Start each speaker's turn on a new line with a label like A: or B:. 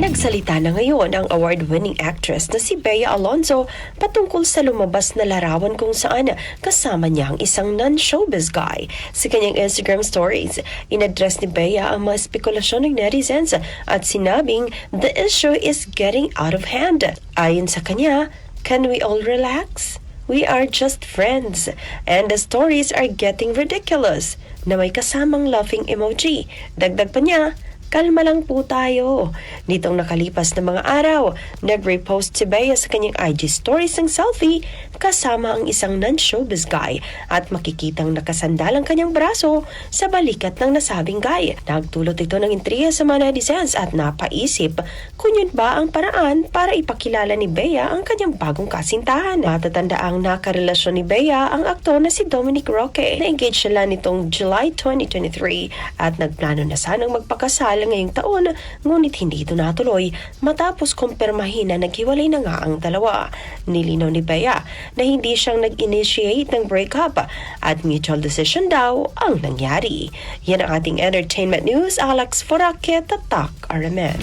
A: Nagsalita na ngayon ang award-winning actress na si Bea Alonzo patungkol sa lumabas na larawan kung saan kasama niya ang isang non-showbiz guy. Sa kanyang Instagram stories, inaddress ni Bea ang mga spekulasyon ng netizens at sinabing the issue is getting out of hand. Ayon sa kanya, can we all relax? We are just friends and the stories are getting ridiculous na may kasamang laughing emoji. Dagdag pa niya, kalma lang po tayo. Nitong nakalipas na mga araw, nag-repost si Bea sa kanyang IG stories ng selfie kasama ang isang non-showbiz guy at makikitang nakasandal ang kanyang braso sa balikat ng nasabing guy. Nagtulot ito ng intriga sa mga netizens at napaisip kung yun ba ang paraan para ipakilala ni Bea ang kanyang bagong kasintahan. Matatanda ang nakarelasyon ni Bea ang aktor na si Dominic Roque. Na-engage sila nitong July 2023 at nagplano na sanang magpakasal ngayong taon ngunit hindi ito natuloy matapos kumpirmahin na naghiwalay na nga ang dalawa. Nilinaw ni Bea na hindi siyang nag-initiate ng breakup at mutual decision daw ang nangyari. Yan ang ating entertainment news. Alex Foraque, Tatak, RMN.